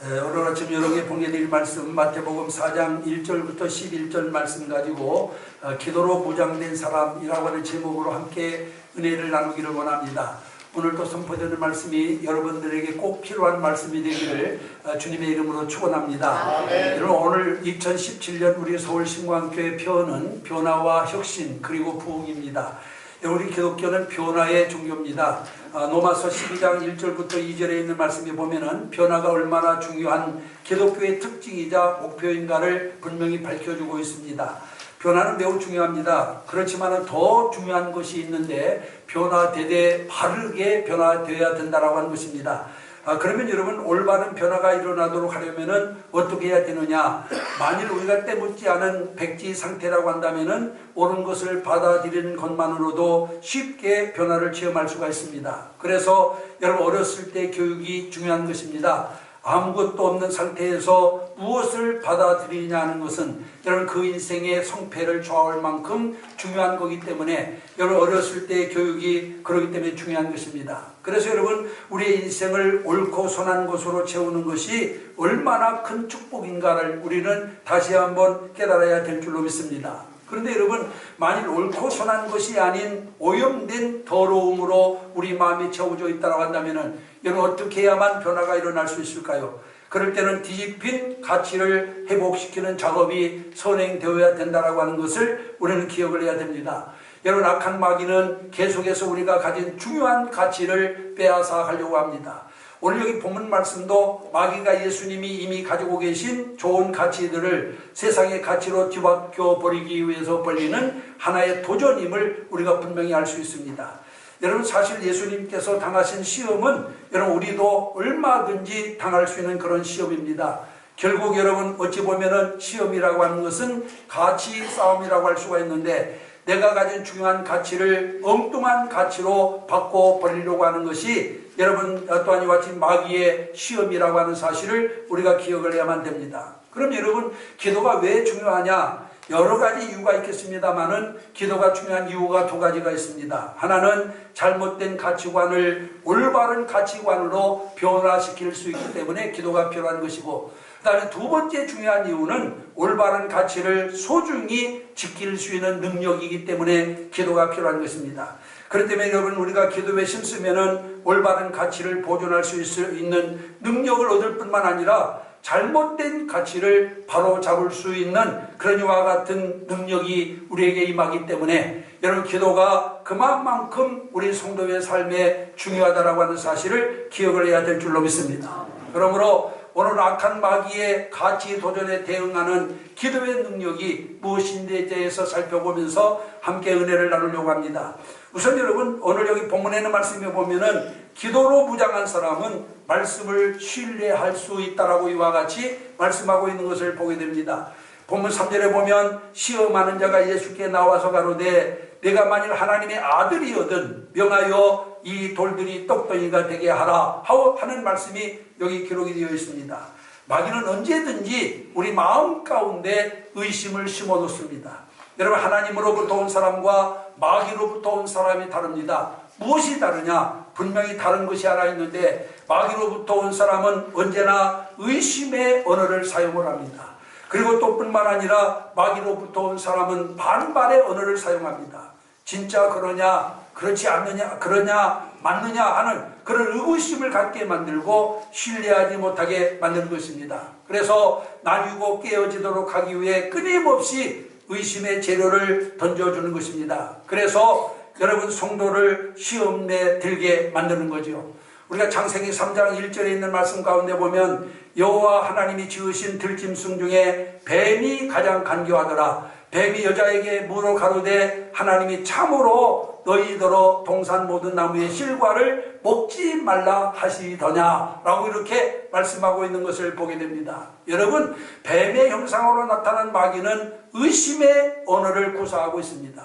에, 오늘 아침 여러분께 봉해드릴 말씀 마태복음 4장 1절부터 11절 말씀 가지고 어, 기도로 무장된 사람이라고 하는 제목으로 함께 은혜를 나누기를 원합니다. 오늘도 선포되는 말씀이 여러분들에게 꼭 필요한 말씀이 되기를 어, 주님의 이름으로 축원합니다. 여러분 오늘 2017년 우리 서울신광교회 표어는 변화와 혁신 그리고 부흥입니다. 우리 기독교는 변화의 종교입니다. 아, 노마서 12장 1절부터 2절에 있는 말씀에 보면은 변화가 얼마나 중요한 기독교의 특징이자 목표인가를 분명히 밝혀주고 있습니다. 변화는 매우 중요합니다. 그렇지만 더 중요한 것이 있는데 변화되되 바르게 변화되어야 된다라고 하는 것입니다. 아, 그러면 여러분 올바른 변화가 일어나도록 하려면은 어떻게 해야 되느냐? 만일 우리가 때묻지 않은 백지 상태라고 한다면은 옳은 것을 받아들이는 것만으로도 쉽게 변화를 체험할 수가 있습니다. 그래서 여러분 어렸을 때 교육이 중요한 것입니다. 아무것도 없는 상태에서 무엇을 받아들이냐 하는 것은 여러분 그 인생의 성패를 좌우할 만큼 중요한 거기 때문에 여러분 어렸을 때의 교육이 그러기 때문에 중요한 것입니다. 그래서 여러분 우리의 인생을 옳고 선한 것으로 채우는 것이 얼마나 큰 축복인가를 우리는 다시 한번 깨달아야 될 줄로 믿습니다. 그런데 여러분 만일 옳고 선한 것이 아닌 오염된 더러움으로 우리 마음이 채워져 있다고 한다면은 여러분 어떻게 해야만 변화가 일어날 수 있을까요? 그럴 때는 뒤집힌 가치를 회복시키는 작업이 선행되어야 된다라고 하는 것을 우리는 기억을 해야 됩니다. 여러분 악한 마귀는 계속해서 우리가 가진 중요한 가치를 빼앗아 가려고 합니다. 오늘 여기 본문 말씀도 마귀가 예수님이 이미 가지고 계신 좋은 가치들을 세상의 가치로 뒤바뀌어 버리기 위해서 벌리는 하나의 도전임을 우리가 분명히 알 수 있습니다. 여러분 사실 예수님께서 당하신 시험은 여러분 우리도 얼마든지 당할 수 있는 그런 시험입니다. 결국 여러분 어찌 보면은 시험이라고 하는 것은 가치 싸움이라고 할 수가 있는데 내가 가진 중요한 가치를 엉뚱한 가치로 바꿔 버리려고 하는 것이 여러분 또한 이와 같이 마귀의 시험이라고 하는 사실을 우리가 기억을 해야만 됩니다. 그럼 여러분 기도가 왜 중요하냐? 여러 가지 이유가 있겠습니다만은 기도가 중요한 이유가 두 가지가 있습니다. 하나는 잘못된 가치관을 올바른 가치관으로 변화시킬 수 있기 때문에 기도가 필요한 것이고 그다음에 두 번째 중요한 이유는 올바른 가치를 소중히 지킬 수 있는 능력이기 때문에 기도가 필요한 것입니다. 그렇기 때문에 여러분 우리가 기도에 힘쓰면은 올바른 가치를 보존할 수 있는 능력을 얻을 뿐만 아니라 잘못된 가치를 바로 잡을 수 있는 그런 이와 같은 능력이 우리에게 임하기 때문에 여러분 기도가 그만큼 우리 성도의 삶에 중요하다라고 하는 사실을 기억을 해야 될 줄로 믿습니다. 그러므로 오늘 악한 마귀의 가치 도전에 대응하는 기도의 능력이 무엇인지에 대해서 살펴보면서 함께 은혜를 나누려고 합니다. 우선 여러분 오늘 여기 본문에 있는 말씀에 보면은 기도로 무장한 사람은 말씀을 신뢰할 수 있다라고 이와 같이 말씀하고 있는 것을 보게 됩니다. 본문 3절에 보면 시험하는 자가 예수께 나와서 가로되 내가 만일 하나님의 아들이거든 명하여 이 돌들이 떡덩이가 되게 하라 하는 말씀이 여기 기록이 되어 있습니다. 마귀는 언제든지 우리 마음 가운데 의심을 심어놓습니다. 여러분 하나님으로부터 온 사람과 마귀로부터 온 사람이 다릅니다. 무엇이 다르냐? 분명히 다른 것이 하나 있는데 마귀로부터 온 사람은 언제나 의심의 언어를 사용을 합니다. 그리고 또 뿐만 아니라 마귀로부터 온 사람은 반발의 언어를 사용합니다. 진짜 그러냐, 그렇지 않느냐, 그러냐, 맞느냐 하는 그런 의구심을 갖게 만들고 신뢰하지 못하게 만드는 것입니다. 그래서 나뉘고 깨어지도록 하기 위해 끊임없이 의심의 재료를 던져주는 것입니다. 그래서 여러분 성도를 시험에 들게 만드는 거죠. 우리가 창세기 3장 1절에 있는 말씀 가운데 보면 여호와 하나님이 지으신 들짐승 중에 뱀이 가장 간교하더라. 뱀이 여자에게 물어 가로되 하나님이 참으로 너희더러 동산 모든 나무의 실과를 먹지 말라 하시더냐 라고 이렇게 말씀하고 있는 것을 보게 됩니다. 여러분 뱀의 형상으로 나타난 마귀는 의심의 언어를 구사하고 있습니다.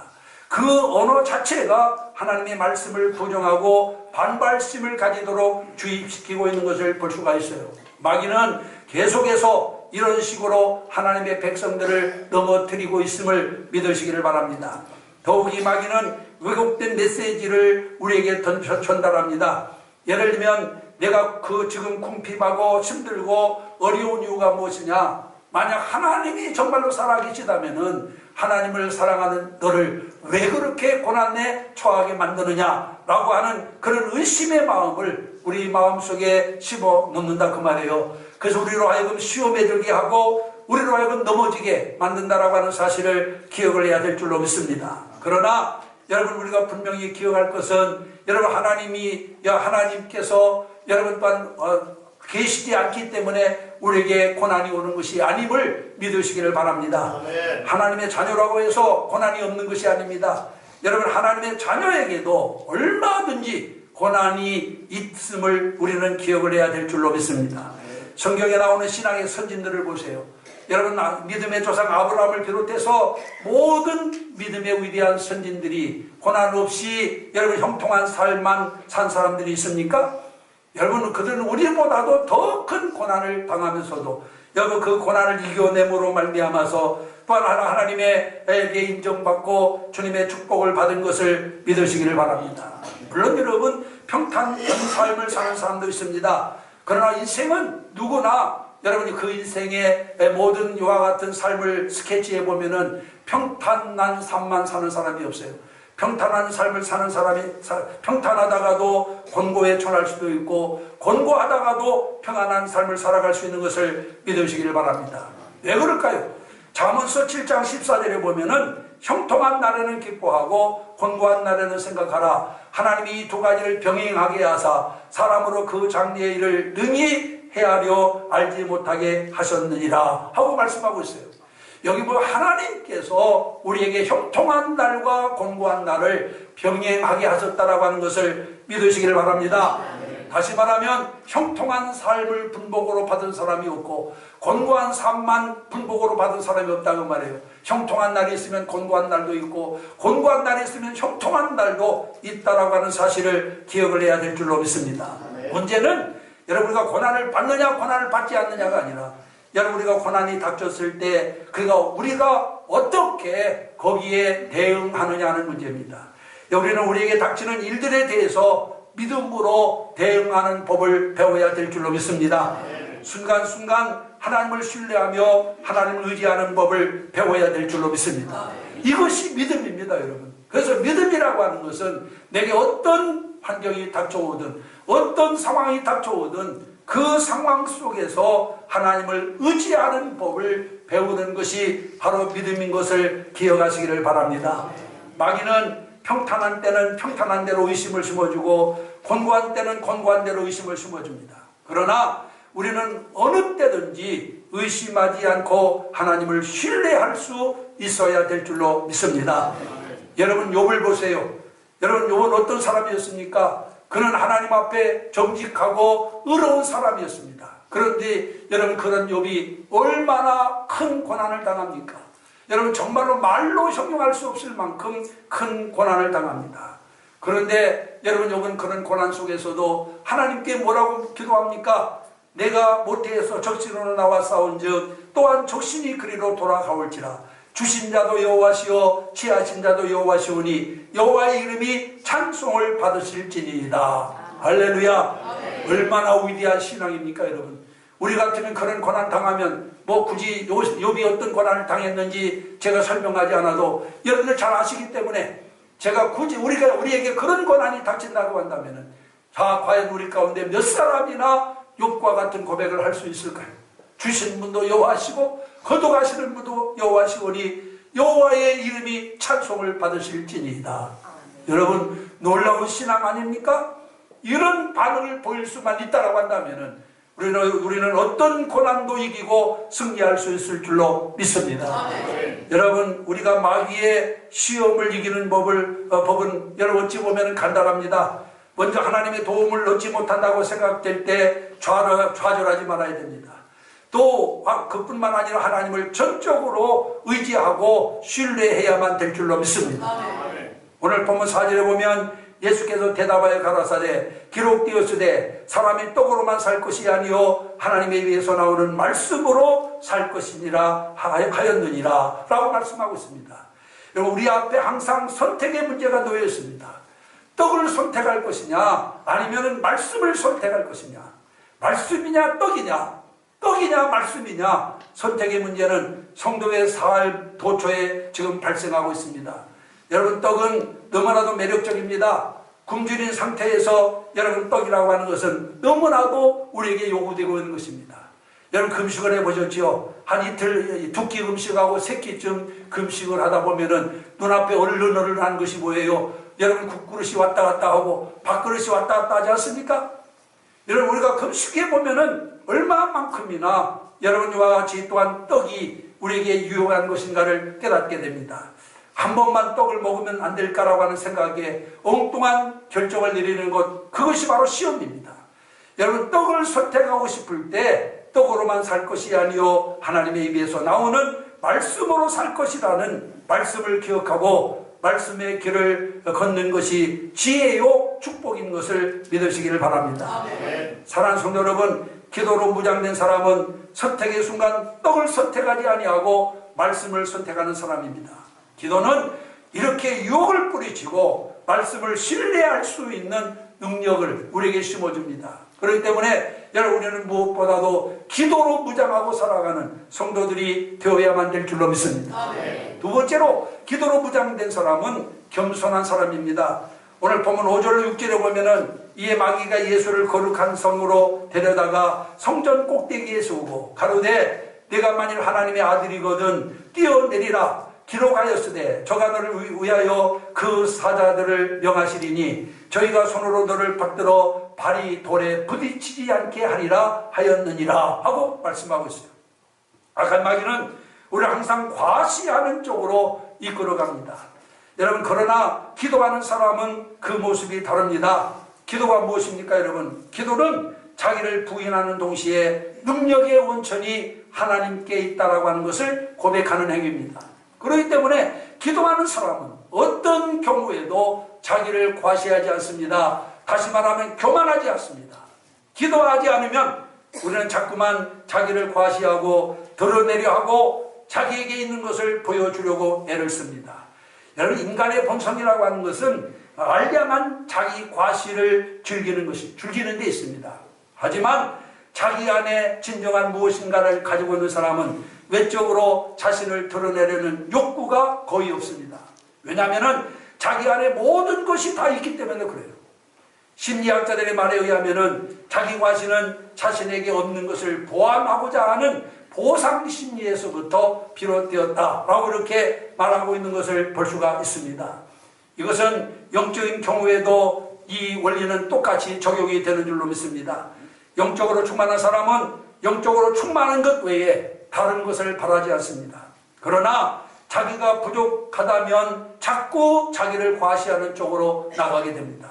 그 언어 자체가 하나님의 말씀을 부정하고 반발심을 가지도록 주입시키고 있는 것을 볼 수가 있어요. 마귀는 계속해서 이런 식으로 하나님의 백성들을 넘어뜨리고 있음을 믿으시기를 바랍니다. 더욱이 마귀는 왜곡된 메시지를 우리에게 던져 전달합니다. 예를 들면 내가 그 지금 궁핍하고 힘들고 어려운 이유가 무엇이냐? 만약 하나님이 정말로 살아계시다면은 하나님을 사랑하는 너를 왜 그렇게 고난에 처하게 만드느냐라고 하는 그런 의심의 마음을 우리 마음속에 심어 놓는다 그 말이에요. 그래서 우리로 하여금 시험에 들게 하고 우리로 하여금 넘어지게 만든다라고 하는 사실을 기억을 해야 될 줄로 믿습니다. 그러나 여러분 우리가 분명히 기억할 것은 여러분 하나님이 야 하나님께서 여러분 또한 어, 계시지 않기 때문에 우리에게 고난이 오는 것이 아님을 믿으시기를 바랍니다. 아멘. 하나님의 자녀라고 해서 고난이 없는 것이 아닙니다. 여러분 하나님의 자녀에게도 얼마든지 고난이 있음을 우리는 기억을 해야 될 줄로 믿습니다. 성경에 나오는 신앙의 선진들을 보세요. 여러분 아, 믿음의 조상 아브라함을 비롯해서 모든 믿음의 위대한 선진들이 고난 없이 여러분 형통한 삶만 산 사람들이 있습니까? 여러분 그들은 우리보다도 더 큰 고난을 당하면서도 여러분 그 고난을 이겨냄으로 말미암아서 또한 하나- 하나님에게 인정받고 주님의 축복을 받은 것을 믿으시기를 바랍니다. 물론 여러분 평탄한 삶을 사는 사람도 있습니다. 그러나 인생은 누구나 여러분이 그 인생의 모든 이와 같은 삶을 스케치해 보면은 평탄한 삶만 사는 사람이 없어요. 평탄한 삶을 사는 사람이 사- 평탄하다가도 곤고에 처할 수도 있고 곤고하다가도 평안한 삶을 살아갈 수 있는 것을 믿으시기를 바랍니다. 왜 그럴까요? 잠언서 7장 14절에 보면은 형통한 날에는 기뻐하고 곤고한 날에는 생각하라. 하나님이 이 두 가지를 병행하게 하사 사람으로 그 장래의 일을 능히 헤아려 알지 못하게 하셨느니라 하고 말씀하고 있어요. 여기 뭐 하나님께서 우리에게 형통한 날과 곤고한 날을 병행하게 하셨다라고 하는 것을 믿으시기를 바랍니다. 다시 말하면 형통한 삶을 분복으로 받은 사람이 없고 곤고한 삶만 분복으로 받은 사람이 없다고 말해요. 형통한 날이 있으면 곤고한 날도 있고 곤고한 날이 있으면 형통한 날도 있다라고 하는 사실을 기억을 해야 될 줄로 믿습니다. 문제는 여러분 우리가 고난을 받느냐 고난을 받지 않느냐가 아니라 여러분 우리가 고난이 닥쳤을 때 그가 우리가 어떻게 거기에 대응하느냐는 문제입니다. 우리는 우리에게 닥치는 일들에 대해서 믿음으로 대응하는 법을 배워야 될 줄로 믿습니다. 순간순간 하나님을 신뢰하며 하나님을 의지하는 법을 배워야 될 줄로 믿습니다. 이것이 믿음입니다, 여러분. 그래서 믿음이라고 하는 것은 내게 어떤 환경이 닥쳐오든 어떤 상황이 닥쳐오든 그 상황 속에서 하나님을 의지하는 법을 배우는 것이 바로 믿음인 것을 기억하시기를 바랍니다. 마귀는 평탄한 때는 평탄한 대로 의심을 심어주고 곤고한 때는 곤고한 대로 의심을 심어줍니다. 그러나 우리는 어느 때든지 의심하지 않고 하나님을 신뢰할 수 있어야 될 줄로 믿습니다. 여러분 욥을 보세요. 여러분 욥은 어떤 사람이었습니까? 그는 하나님 앞에 정직하고 의로운 사람이었습니다. 그런데 여러분 그런 욥이 얼마나 큰 고난을 당합니까? 여러분 정말로 말로 형용할 수 없을 만큼 큰 고난을 당합니다. 그런데 여러분 욥은 그런 고난 속에서도 하나님께 뭐라고 기도합니까? 내가 모태에서 적신으로 나와 싸운즉 또한 적신이 그리로 돌아가올지라. 주신 자도 여호와시오 취하신 자도 여호와시오니 여호와의 이름이 찬송을 받으실지니이다. 할렐루야. 얼마나 위대한 신앙입니까 여러분 우리 같으면 그런 고난 당하면 뭐 굳이 요- 욥이 어떤 고난을 당했는지 제가 설명하지 않아도 여러분들 잘 아시기 때문에 제가 굳이 우리가 우리에게 그런 고난이 닥친다고 한다면은 자 과연 우리 가운데 몇 사람이나 욥과 같은 고백을 할 수 있을까요? 주신 분도 여호와시고 거둬가시는 분도 여호와시오니 여호와의 이름이 찬송을 받으실지니이다. 여러분 놀라운 신앙 아닙니까? 이런 반응을 보일 수만 있다라고 한다면은 우리는 우리는 어떤 고난도 이기고 승리할 수 있을 줄로 믿습니다. 여러분 우리가 마귀의 시험을 이기는 법을 어, 법은 여러분 어찌 보면 간단합니다. 먼저 하나님의 도움을 얻지 못한다고 생각될 때 좌절, 좌절하지 말아야 됩니다. 또 아, 그뿐만 아니라 하나님을 전적으로 의지하고 신뢰해야만 될 줄로 믿습니다. 오늘 본문 4절에 보면 예수께서 대답하여 가라사대 기록되었으되 사람이 떡으로만 살 것이 아니요 하나님에 의해서 나오는 말씀으로 살 것이니라 하- 하였느니라 라고 말씀하고 있습니다. 여러분 우리 앞에 항상 선택의 문제가 놓여 있습니다. 떡을 선택할 것이냐 아니면은 말씀을 선택할 것이냐? 말씀이냐 떡이냐? 떡이냐 말씀이냐? 선택의 문제는 성도의 사활 도처에 지금 발생하고 있습니다. 여러분 떡은 너무나도 매력적입니다. 굶주린 상태에서 여러분 떡이라고 하는 것은 너무나도 우리에게 요구되고 있는 것입니다. 여러분 금식을 해보셨지요? 한 이틀 두 끼 금식하고 세 끼쯤 금식을 하다 보면은 눈앞에 얼른얼른한 것이 뭐예요? 여러분 국그릇이 왔다 갔다 하고 밥그릇이 왔다 갔다 하지 않습니까? 여러분 우리가 금식해 보면은 얼마만큼이나 여러분과 같이 또한 떡이 우리에게 유용한 것인가를 깨닫게 됩니다. 한 번만 떡을 먹으면 안 될까라고 하는 생각에 엉뚱한 결정을 내리는 것 그것이 바로 시험입니다. 여러분 떡을 선택하고 싶을 때 떡으로만 살 것이 아니요 하나님의 입에서 나오는 말씀으로 살 것이라는 말씀을 기억하고 말씀의 길을 걷는 것이 지혜요 축복인 것을 믿으시기를 바랍니다. 사랑하는 성도 여러분, 기도로 무장된 사람은 선택의 순간 떡을 선택하지 아니하고 말씀을 선택하는 사람입니다. 기도는 이렇게 유혹을 뿌리치고 말씀을 신뢰할 수 있는 능력을 우리에게 심어줍니다. 그렇기 때문에 여러분 우리는 무엇보다도 기도로 무장하고 살아가는 성도들이 되어야만 될 줄로 믿습니다. 두 번째로 기도로 무장된 사람은 겸손한 사람입니다. 오늘 보면 5절로 6절에 보면은 이에 마귀가 예수를 거룩한 성으로 데려다가 성전 꼭대기에 세우고 가로되 내가 만일 하나님의 아들이거든 뛰어내리라 기록하였으되 저가 너를 위하여 그 사자들을 명하시리니 저희가 손으로 너를 받들어 발이 돌에 부딪히지 않게 하리라 하였느니라 하고 말씀하고 있어요. 악한 마귀는 우리를 항상 과시하는 쪽으로 이끌어갑니다. 여러분 그러나 기도하는 사람은 그 모습이 다릅니다. 기도가 무엇입니까 여러분? 기도는 자기를 부인하는 동시에 능력의 원천이 하나님께 있다라고 하는 것을 고백하는 행위입니다. 그렇기 때문에 기도하는 사람은 어떤 경우에도 자기를 과시하지 않습니다. 다시 말하면 교만하지 않습니다. 기도하지 않으면 우리는 자꾸만 자기를 과시하고 드러내려 하고 자기에게 있는 것을 보여주려고 애를 씁니다. 여러분 인간의 본성이라고 하는 것은 알야만 자기 과시를 즐기는 것이 즐기는 데 있습니다. 하지만 자기 안에 진정한 무엇인가를 가지고 있는 사람은 외적으로 자신을 드러내려는 욕구가 거의 없습니다. 왜냐하면 자기 안에 모든 것이 다 있기 때문에 그래요. 심리학자들의 말에 의하면 자기 과시는 자신에게 없는 것을 보완하고자 하는 보상 심리에서부터 비롯되었다라고 이렇게 말하고 있는 것을 볼 수가 있습니다. 이것은 영적인 경우에도 이 원리는 똑같이 적용이 되는 줄로 믿습니다. 영적으로 충만한 사람은 영적으로 충만한 것 외에 다른 것을 바라지 않습니다. 그러나 자기가 부족하다면 자꾸 자기를 과시하는 쪽으로 나가게 됩니다.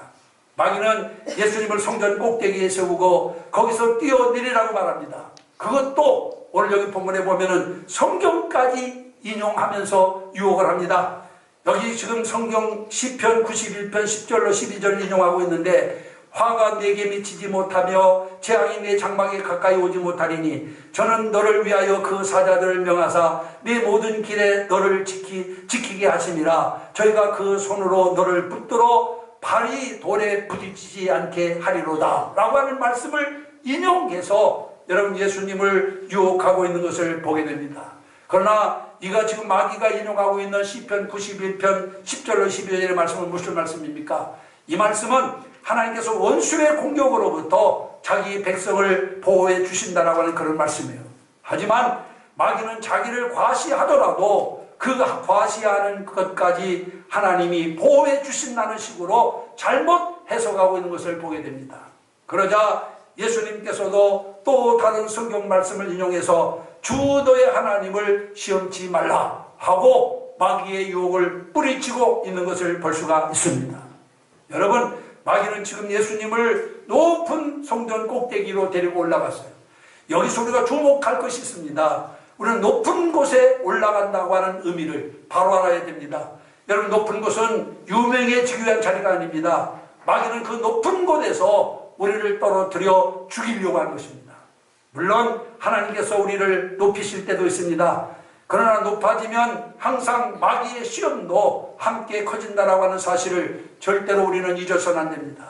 마귀는 예수님을 성전 꼭대기에 세우고 거기서 뛰어내리라고 말합니다. 그것도 오늘 여기 본문에 보면은 성경까지 인용하면서 유혹을 합니다. 여기 지금 성경 10편 91편 10절로 12절 인용하고 있는데 화가 내게 미치지 못하며 재앙이 내 장막에 가까이 오지 못하리니 저는 너를 위하여 그 사자들을 명하사 내 모든 길에 너를 지키, 지키게 하심이라 저희가 그 손으로 너를 붙들어 발이 돌에 부딪히지 않게 하리로다 라고 하는 말씀을 인용해서 여러분 예수님을 유혹하고 있는 것을 보게 됩니다. 그러나 이가 지금 마귀가 인용하고 있는 시편 91편 10절로 12절의 말씀은 무슨 말씀입니까? 이 말씀은 하나님께서 원수의 공격으로부터 자기 백성을 보호해 주신다라고 하는 그런 말씀이에요. 하지만 마귀는 자기를 과시하더라도 그 과시하는 것까지 하나님이 보호해 주신다는 식으로 잘못 해석하고 있는 것을 보게 됩니다. 그러자 예수님께서도 또 다른 성경 말씀을 인용해서 주 너의 하나님을 시험치 말라 하고 마귀의 유혹을 뿌리치고 있는 것을 볼 수가 있습니다. 여러분 마귀는 지금 예수님을 높은 성전 꼭대기로 데리고 올라갔어요. 여기서 우리가 주목할 것이 있습니다. 우리는 높은 곳에 올라간다고 하는 의미를 바로 알아야 됩니다. 여러분 높은 곳은 유명해지기 위한 자리가 아닙니다. 마귀는 그 높은 곳에서 우리를 떨어뜨려 죽이려고 하는 것입니다. 물론 하나님께서 우리를 높이실 때도 있습니다. 그러나 높아지면 항상 마귀의 시험도 함께 커진다라고 하는 사실을 절대로 우리는 잊어서는 안 됩니다.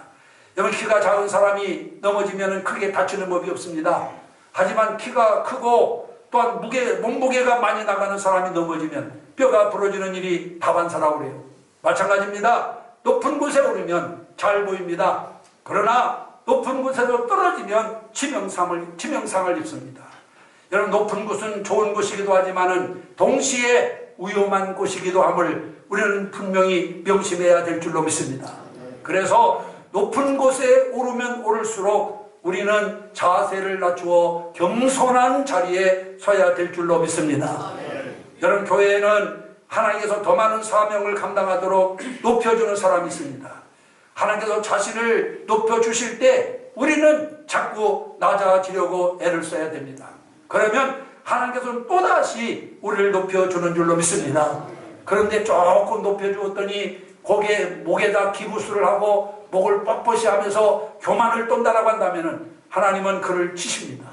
여러분 키가 작은 사람이 넘어지면 크게 다치는 법이 없습니다. 하지만 키가 크고 또한 무게 몸무게가 많이 나가는 사람이 넘어지면 뼈가 부러지는 일이 다반사라고 그래요. 마찬가지입니다. 높은 곳에 오르면 잘 보입니다. 그러나 높은 곳에서 떨어지면 치명상을 치명상을 입습니다. 여러분 높은 곳은 좋은 곳이기도 하지만은 동시에 위험한 곳이기도 함을 우리는 분명히 명심해야 될 줄로 믿습니다. 그래서 높은 곳에 오르면 오를수록 우리는 자세를 낮추어 겸손한 자리에 서야 될 줄로 믿습니다. 여러분 교회에는 하나님께서 더 많은 사명을 감당하도록 높여주는 사람이 있습니다. 하나님께서 자신을 높여주실 때 우리는 자꾸 낮아지려고 애를 써야 됩니다. 그러면 하나님께서는 또다시 우리를 높여주는 줄로 믿습니다. 그런데 조금 높여주었더니 고개, 목에다 기부수를 하고 목을 뻣뻣이 하면서 교만을 떤다라고 한다면 하나님은 그를 치십니다.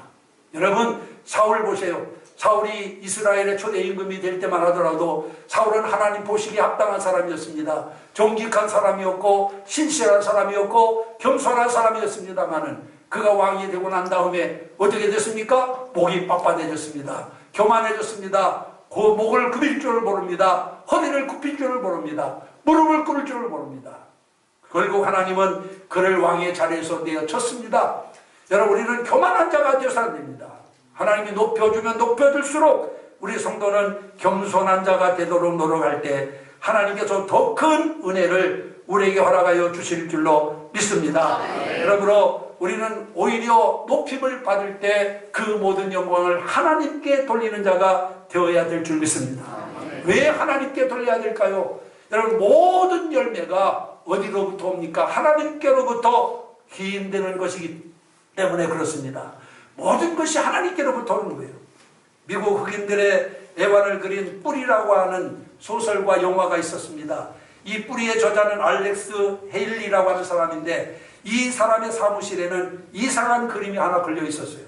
여러분, 사울 보세요. 사울이 이스라엘의 초대 임금이 될 때만 하더라도 사울은 하나님 보시기에 합당한 사람이었습니다. 정직한 사람이었고 신실한 사람이었고 겸손한 사람이었습니다만은 그가 왕이 되고 난 다음에 어떻게 됐습니까? 목이 빳빳해졌습니다. 교만해졌습니다. 그 목을 굽힐 줄을 모릅니다. 허리를 굽힐 줄을 모릅니다. 무릎을 꿇을 줄을 모릅니다. 결국 하나님은 그를 왕의 자리에서 내어쳤습니다. 여러분 우리는 교만한 자가 되어서 안 됩니다. 하나님이 높여주면 높여줄수록 우리 성도는 겸손한 자가 되도록 노력할 때 하나님께서 더 큰 은혜를 우리에게 허락하여 주실 줄로 믿습니다. 그러므로 우리는 오히려 높임을 받을 때 그 모든 영광을 하나님께 돌리는 자가 되어야 될 줄 믿습니다. 왜 하나님께 돌려야 될까요? 여러분 모든 열매가 어디로부터 옵니까? 하나님께로부터 기인되는 것이기 때문에 그렇습니다. 모든 것이 하나님께로부터 오는 거예요. 미국 흑인들의 애환을 그린 뿌리라고 하는 소설과 영화가 있었습니다. 이 뿌리의 저자는 알렉스 헤일리라고 하는 사람인데 이 사람의 사무실에는 이상한 그림이 하나 걸려 있었어요.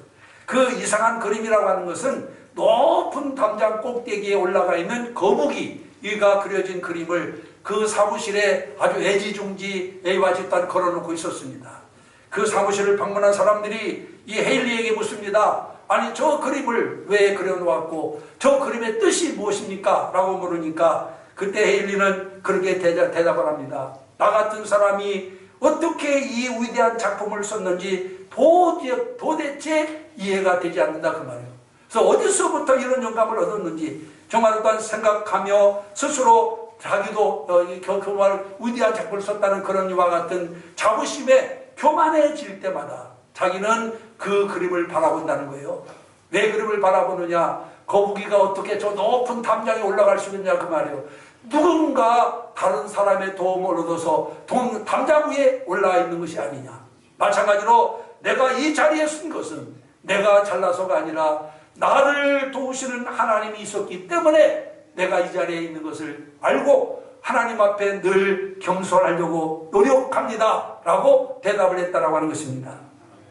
그 이상한 그림이라고 하는 것은 높은 담장 꼭대기에 올라가 있는 거북이 이가 그려진 그림을 그 사무실에 아주 애지중지 애와짓단 걸어놓고 있었습니다. 그 사무실을 방문한 사람들이 이 헤일리에게 묻습니다. 아니 저 그림을 왜 그려놓았고 저 그림의 뜻이 무엇입니까? 라고 물으니까 그때 헤일리는 그렇게 대답을 합니다. 나 같은 사람이 어떻게 이 위대한 작품을 썼는지 도대, 도대체 이해가 되지 않는다 그 말이에요. 그래서 어디서부터 이런 영감을 얻었는지 정말 또한 생각하며 스스로 자기도 어, 정말 위대한 작품을 썼다는 그런 이와 같은 자부심에 교만해질 때마다 자기는 그 그림을 바라본다는 거예요. 왜 그림을 바라보느냐? 거북이가 어떻게 저 높은 담장에 올라갈 수 있느냐 그 말이에요. 누군가 다른 사람의 도움을 얻어서 담장 위에 올라와 있는 것이 아니냐. 마찬가지로 내가 이 자리에 쓴 것은 내가 잘나서가 아니라 나를 도우시는 하나님이 있었기 때문에 내가 이 자리에 있는 것을 알고 하나님 앞에 늘 겸손하려고 노력합니다. 라고 대답을 했다라고 하는 것입니다.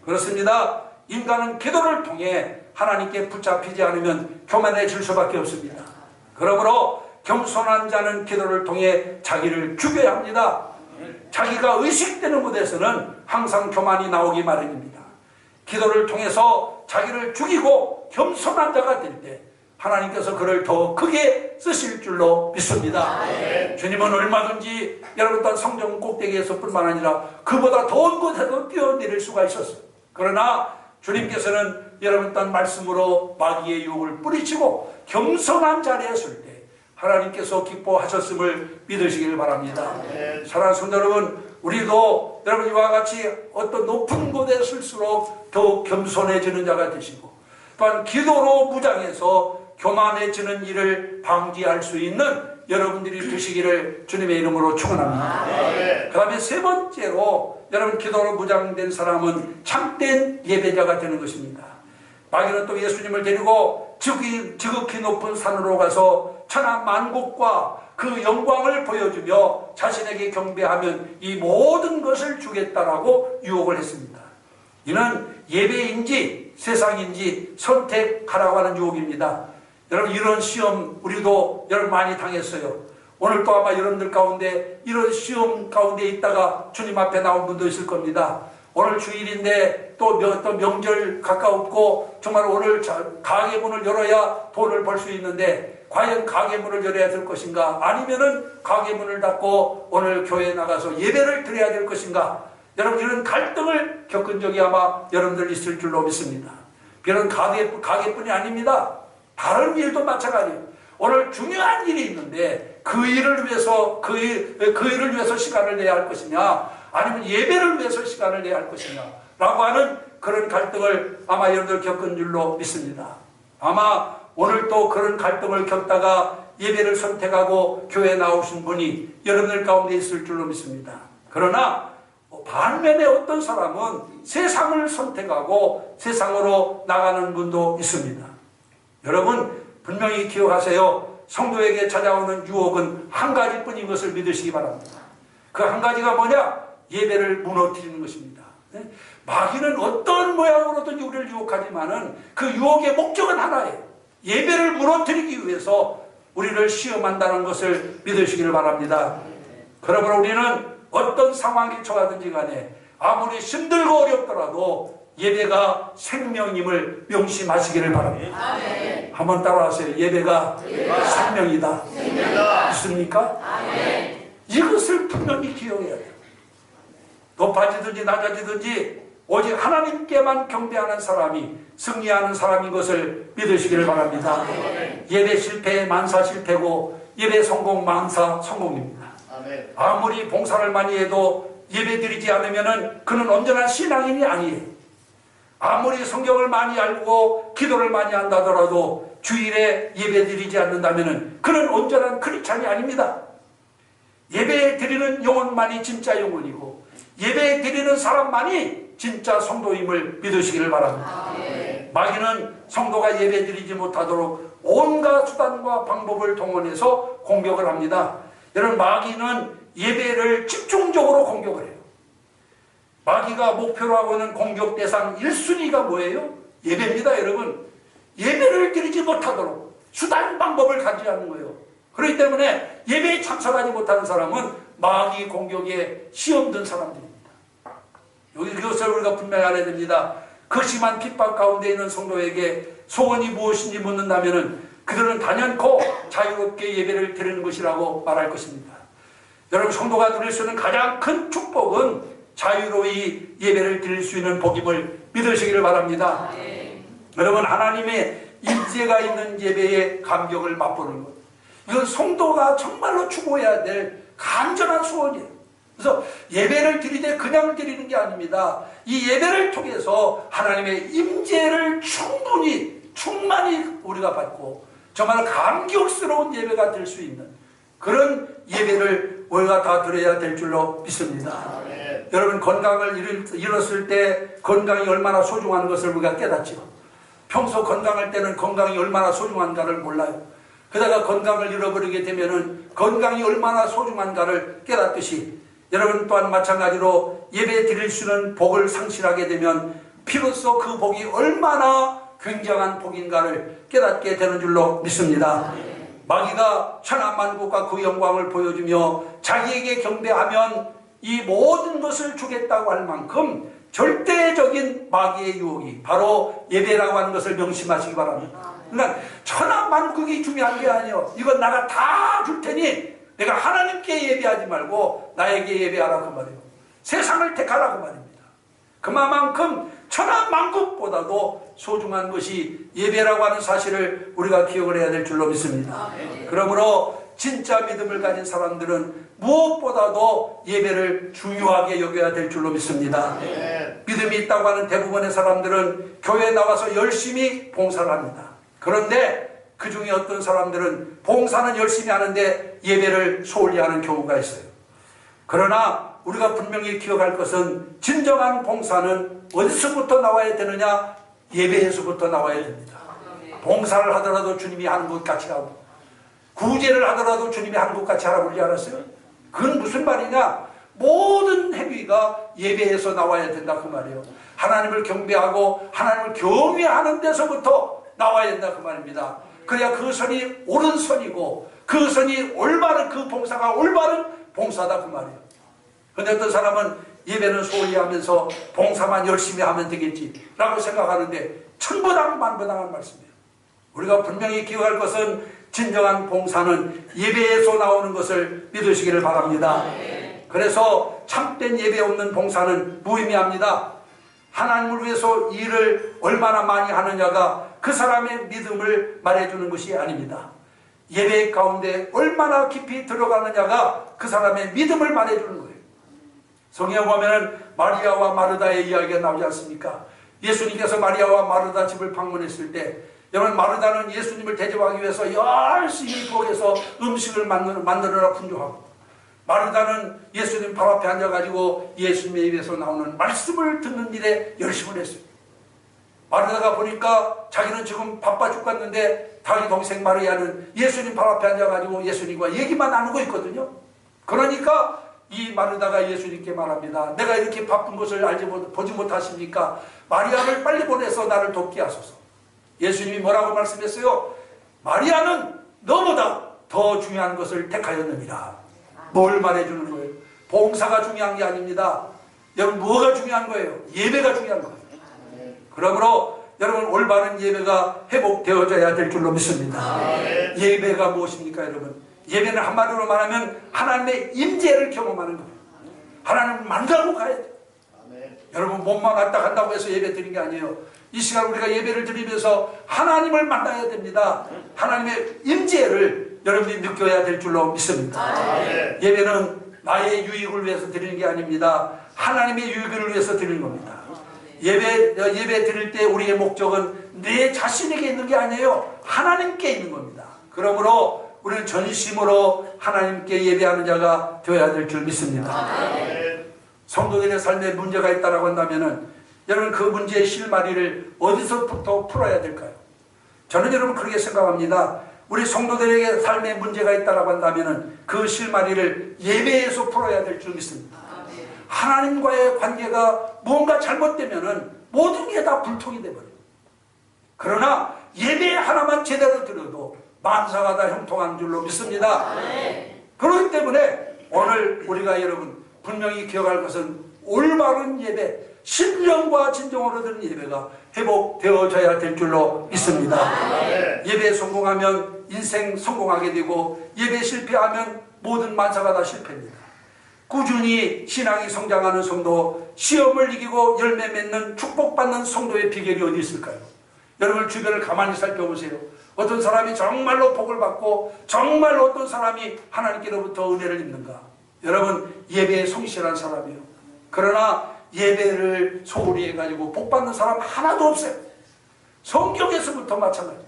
그렇습니다. 인간은 기도를 통해 하나님께 붙잡히지 않으면 교만해질 수밖에 없습니다. 그러므로 겸손한 자는 기도를 통해 자기를 죽여야 합니다. 자기가 의식되는 곳에서는 항상 교만이 나오기 마련입니다. 기도를 통해서 자기를 죽이고 겸손한 자가 될 때 하나님께서 그를 더 크게 쓰실 줄로 믿습니다. 네. 주님은 얼마든지 여러분 단 성경 꼭대기에서 뿐만 아니라 그보다 더운 곳에도 뛰어내릴 수가 있었어요. 그러나 주님께서는 여러분 딴 말씀으로 마귀의 유혹을 뿌리치고 겸손한 자리에 설 때 하나님께서 기뻐하셨음을 믿으시길 바랍니다. 네. 사랑하는 성도 여러분, 우리도 여러분 이와 같이 어떤 높은 곳에 설수록 더욱 겸손해지는 자가 되시고 또한 기도로 무장해서 교만해지는 일을 방지할 수 있는 여러분들이 되시기를 주님의 이름으로 축원합니다. 네. 그 다음에 세 번째로 여러분 기도로 무장된 사람은 참된 예배자가 되는 것입니다. 마귀는 또 예수님을 데리고 지극히, 지극히 높은 산으로 가서 천하 만국과 그 영광을 보여주며 자신에게 경배하면 이 모든 것을 주겠다라고 유혹을 했습니다. 이는 예배인지 세상인지 선택하라고 하는 유혹입니다. 여러분 이런 시험 우리도 여러분 많이 당했어요. 오늘 또 아마 여러분들 가운데 이런 시험 가운데 있다가 주님 앞에 나온 분도 있을 겁니다. 오늘 주일인데 또, 명, 또 명절 가까웠고 정말 오늘 자- 가게 문을 열어야 돈을 벌 수 있는데 과연 가게 문을 열어야 될 것인가 아니면은 가게 문을 닫고 오늘 교회에 나가서 예배를 드려야 될 것인가 여러분 이런 갈등을 겪은 적이 아마 여러분들 있을 줄로 믿습니다. 비록 가게, 가게뿐이 아닙니다. 다른 일도 마찬가지예요. 오늘 중요한 일이 있는데 그 일을 위해서 그, 일, 그 일을 위해서 시간을 내야 할 것이냐 아니면 예배를 위해서 시간을 내야 할 것이냐 라고 하는 그런 갈등을 아마 여러분들 겪은 줄로 믿습니다. 아마 오늘 또 그런 갈등을 겪다가 예배를 선택하고 교회에 나오신 분이 여러분들 가운데 있을 줄로 믿습니다. 그러나 반면에 어떤 사람은 세상을 선택하고 세상으로 나가는 분도 있습니다. 여러분 분명히 기억하세요. 성도에게 찾아오는 유혹은 한 가지뿐인 것을 믿으시기 바랍니다. 그 한 가지가 뭐냐? 예배를 무너뜨리는 것입니다. 네? 마귀는 어떤 모양으로든지 우리를 유혹하지만은 그 유혹의 목적은 하나예요. 예배를 무너뜨리기 위해서 우리를 시험한다는 것을 믿으시기를 바랍니다. 그러므로 우리는 어떤 상황에 처하든지 간에 아무리 힘들고 어렵더라도 예배가 생명임을 명심하시기를 바랍니다. 한번 따라하세요. 예배가 생명이다. 있습니까? 이것을 분명히 기억해야 돼요. 높아지든지 낮아지든지 오직 하나님께만 경배하는 사람이 승리하는 사람인 것을 믿으시기를 바랍니다. 예배 실패 만사 실패고 예배 성공 만사 성공입니다. 아무리 봉사를 많이 해도 예배 드리지 않으면 그는 온전한 신앙인이 아니에요. 아무리 성경을 많이 알고 기도를 많이 한다더라도 주일에 예배 드리지 않는다면 그는 온전한 크리스찬이 아닙니다. 예배 드리는 영혼만이 진짜 영혼이고 예배 드리는 사람만이 진짜 성도임을 믿으시기를 바랍니다. 마귀는 성도가 예배 드리지 못하도록 온갖 수단과 방법을 동원해서 공격을 합니다. 여러분 마귀는 예배를 집중적으로 공격을 해요. 마귀가 목표로 하고 있는 공격 대상 1순위가 뭐예요? 예배입니다, 여러분. 예배를 드리지 못하도록 수단 방법을 가지지 않는 거예요. 그렇기 때문에 예배에 참석하지 못하는 사람은 마귀 공격에 시험든 사람들입니다. 그것을 우리가 분명히 알아야 됩니다. 그 심한 핍박 가운데 있는 성도에게 소원이 무엇인지 묻는다면 그들은 단연코 자유롭게 예배를 드리는 것이라고 말할 것입니다. 여러분 성도가 누릴 수 있는 가장 큰 축복은 자유로이 예배를 드릴 수 있는 복임을 믿으시기를 바랍니다. 여러분 하나님의 임재가 있는 예배의 감격을 맛보는 것. 이건 성도가 정말로 추구해야 될 간절한 소원이에요. 그래서 예배를 드리되 그냥 드리는 게 아닙니다. 이 예배를 통해서 하나님의 임재를 충분히 충만히 우리가 받고 정말 감격스러운 예배가 될 수 있는 그런 예배를 우리가 다 드려야 될 줄로 믿습니다. 아멘. 여러분 건강을 잃었을 때 건강이 얼마나 소중한 것을 우리가 깨닫죠. 평소 건강할 때는 건강이 얼마나 소중한가를 몰라요. 그러다가 건강을 잃어버리게 되면은 건강이 얼마나 소중한가를 깨닫듯이 여러분 또한 마찬가지로 예배 드릴 수 있는 복을 상실하게 되면 비로소 그 복이 얼마나 굉장한 복인가를 깨닫게 되는 줄로 믿습니다. 마귀가 천하만국과 그 영광을 보여주며 자기에게 경배하면 이 모든 것을 주겠다고 할 만큼 절대적인 마귀의 유혹이 바로 예배라고 하는 것을 명심하시기 바랍니다. 그러니까 천하만국이 중요한 게 아니에요. 이건 나가 다 줄 테니 내가 하나님께 예배하지 말고 나에게 예배하라 그 말이에요. 세상을 택하라 그 말입니다. 그만큼 천하만국보다도 소중한 것이 예배라고 하는 사실을 우리가 기억을 해야 될 줄로 믿습니다. 그러므로 진짜 믿음을 가진 사람들은 무엇보다도 예배를 중요하게 여겨야 될 줄로 믿습니다. 아멘. 믿음이 있다고 하는 대부분의 사람들은 교회에 나와서 열심히 봉사를 합니다. 그런데 그 중에 어떤 사람들은 봉사는 열심히 하는데 예배를 소홀히 하는 경우가 있어요. 그러나 우리가 분명히 기억할 것은 진정한 봉사는 어디서부터 나와야 되느냐? 예배에서부터 나와야 됩니다. 봉사를 하더라도 주님이 하는 것 같이 하고 구제를 하더라도 주님이 하는 것 같이 하라고 그러지 않았어요? 그건 무슨 말이냐? 모든 행위가 예배에서 나와야 된다 그 말이에요. 하나님을 경배하고 하나님을 경외하는 데서부터 나와야 된다 그 말입니다. 그래야 그 선이 옳은 선이고 그그 선이 올바른 그 봉사가 올바른 봉사다 그 말이에요. 근데 어떤 사람은 예배는 소홀히 하면서 봉사만 열심히 하면 되겠지라고 생각하는데 천부당 만부당한 말씀이에요. 우리가 분명히 기억할 것은 진정한 봉사는 예배에서 나오는 것을 믿으시기를 바랍니다. 그래서 참된 예배 없는 봉사는 무의미합니다. 하나님을 위해서 일을 얼마나 많이 하느냐가 그 사람의 믿음을 말해주는 것이 아닙니다. 예배 가운데 얼마나 깊이 들어가느냐가 그 사람의 믿음을 말해주는 거예요. 성경에 보면 마리아와 마르다의 이야기가 나오지 않습니까? 예수님께서 마리아와 마르다 집을 방문했을 때 여러분 마르다는 예수님을 대접하기 위해서 열심히 거기서 음식을 만드느라 분주하고 마르다는 예수님 발 앞에 앉아가지고 예수님의 입에서 나오는 말씀을 듣는 일에 열심을 했어요. 마르다가 보니까 자기는 지금 바빠 죽겠는데 자기 동생 마리아는 예수님 발 앞에 앉아가지고 예수님과 얘기만 나누고 있거든요. 그러니까 이 마르다가 예수님께 말합니다. 내가 이렇게 바쁜 것을 알지 못, 보지 못하십니까? 마리아를 빨리 보내서 나를 돕게 하소서. 예수님이 뭐라고 말씀했어요? 마리아는 너보다 더 중요한 것을 택하였느니라. 뭘 말해주는 거예요? 봉사가 중요한 게 아닙니다. 여러분 뭐가 중요한 거예요? 예배가 중요한 거예요. 그러므로 여러분 올바른 예배가 회복되어져야 될 줄로 믿습니다. 예배가 무엇입니까 여러분? 예배는 한마디로 말하면 하나님의 임재를 경험하는 거예요. 하나님을 만나고 가야 돼요. 여러분 몸만 왔다 간다고 해서 예배 드리는 게 아니에요. 이 시간 우리가 예배를 드리면서 하나님을 만나야 됩니다. 하나님의 임재를 여러분이 느껴야 될 줄로 믿습니다. 예배는 나의 유익을 위해서 드리는 게 아닙니다. 하나님의 유익을 위해서 드리는 겁니다. 예배 예배 드릴 때 우리의 목적은 내 자신에게 있는 게 아니에요. 하나님께 있는 겁니다. 그러므로 우리는 전심으로 하나님께 예배하는 자가 되어야 될 줄 믿습니다. 성도들의 삶에 문제가 있다라고 한다면은 여러분 그 문제의 실마리를 어디서부터 풀어야 될까요? 저는 여러분 그렇게 생각합니다. 우리 성도들에게 삶에 문제가 있다라고 한다면은 그 실마리를 예배에서 풀어야 될 줄 믿습니다. 하나님과의 관계가 뭔가 잘못되면은 모든 게 다 불통이 돼버려요. 그러나 예배 하나만 제대로 들어도 만사가 다 형통한 줄로 믿습니다. 그렇기 때문에 오늘 우리가 여러분 분명히 기억할 것은 올바른 예배, 신령과 진정으로 드는 예배가 회복되어져야 될 줄로 믿습니다. 예배 성공하면 인생 성공하게 되고 예배 실패하면 모든 만사가 다 실패입니다. 꾸준히 신앙이 성장하는 성도, 시험을 이기고 열매 맺는 축복받는 성도의 비결이 어디 있을까요? 여러분 주변을 가만히 살펴보세요. 어떤 사람이 정말로 복을 받고 정말로 어떤 사람이 하나님께로부터 은혜를 입는가? 여러분 예배에 성실한 사람이요. 그러나 예배를 소홀히 해가지고 복 받는 사람 하나도 없어요. 성경에서부터 마찬가지.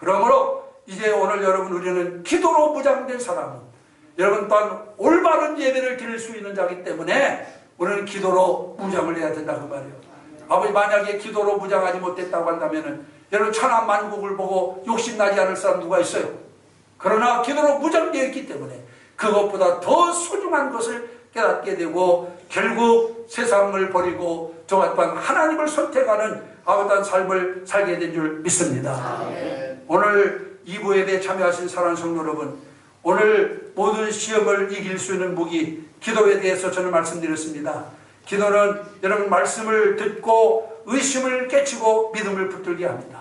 그러므로 이제 오늘 여러분 우리는 기도로 무장된 사람은 여러분 또한 올바른 예배를 드릴 수 있는 자기 때문에 우리는 기도로 무장을 해야 된다 그 말이에요. 아버지 만약에 기도로 무장하지 못했다고 한다면은 여러분 천하 만국을 보고 욕심나지 않을 사람 누가 있어요? 그러나 기도로 무장되어 있기 때문에 그것보다 더 소중한 것을 깨닫게 되고 결국 세상을 버리고 저 같은 하나님을 선택하는 아름다운 삶을 살게 된 줄 믿습니다. 오늘 2부 예배에 참여하신 사랑하는 성도 여러분 오늘 모든 시험을 이길 수 있는 무기 기도에 대해서 저는 말씀드렸습니다. 기도는 여러분 말씀을 듣고 의심을 깨치고 믿음을 붙들게 합니다.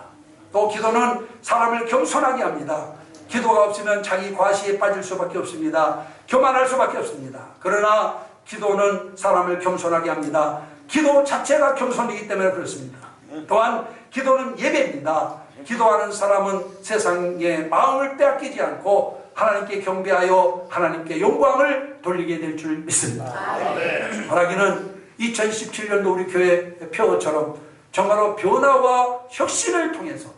또 기도는 사람을 겸손하게 합니다. 기도가 없으면 자기 과시에 빠질 수밖에 없습니다. 교만할 수밖에 없습니다. 그러나 기도는 사람을 겸손하게 합니다. 기도 자체가 겸손이기 때문에 그렇습니다. 또한 기도는 예배입니다. 기도하는 사람은 세상의 마음을 빼앗기지 않고 하나님께 경배하여 하나님께 영광을 돌리게 될 줄 믿습니다. 바라기는 2017년도 우리 교회 표어처럼 정말로 변화와 혁신을 통해서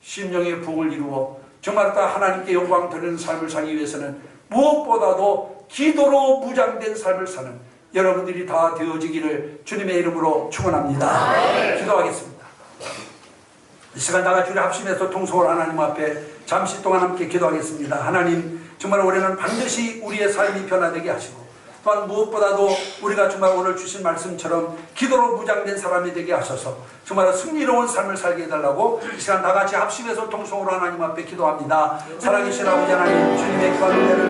심령의 부흥을 이루어 정말 다 하나님께 영광 돌리는 삶을 살기 위해서는 무엇보다도 기도로 무장된 삶을 사는 여러분들이 다 되어지기를 주님의 이름으로 축원합니다. 기도하겠습니다. 이 시간 다 같이 우리 합심해서 통성을 하나님 앞에 잠시 동안 함께 기도하겠습니다. 하나님 정말 올해는 반드시 우리의 삶이 변화되게 하시고 또한 무엇보다도 우리가 정말 오늘 주신 말씀처럼 기도로 무장된 사람이 되게 하셔서 정말 승리로운 삶을 살게 해달라고 이 시간 다 같이 합심해서 통성으로 하나님 앞에 기도합니다. 살아계신 아버지 하나님 주님의 귀한 은혜를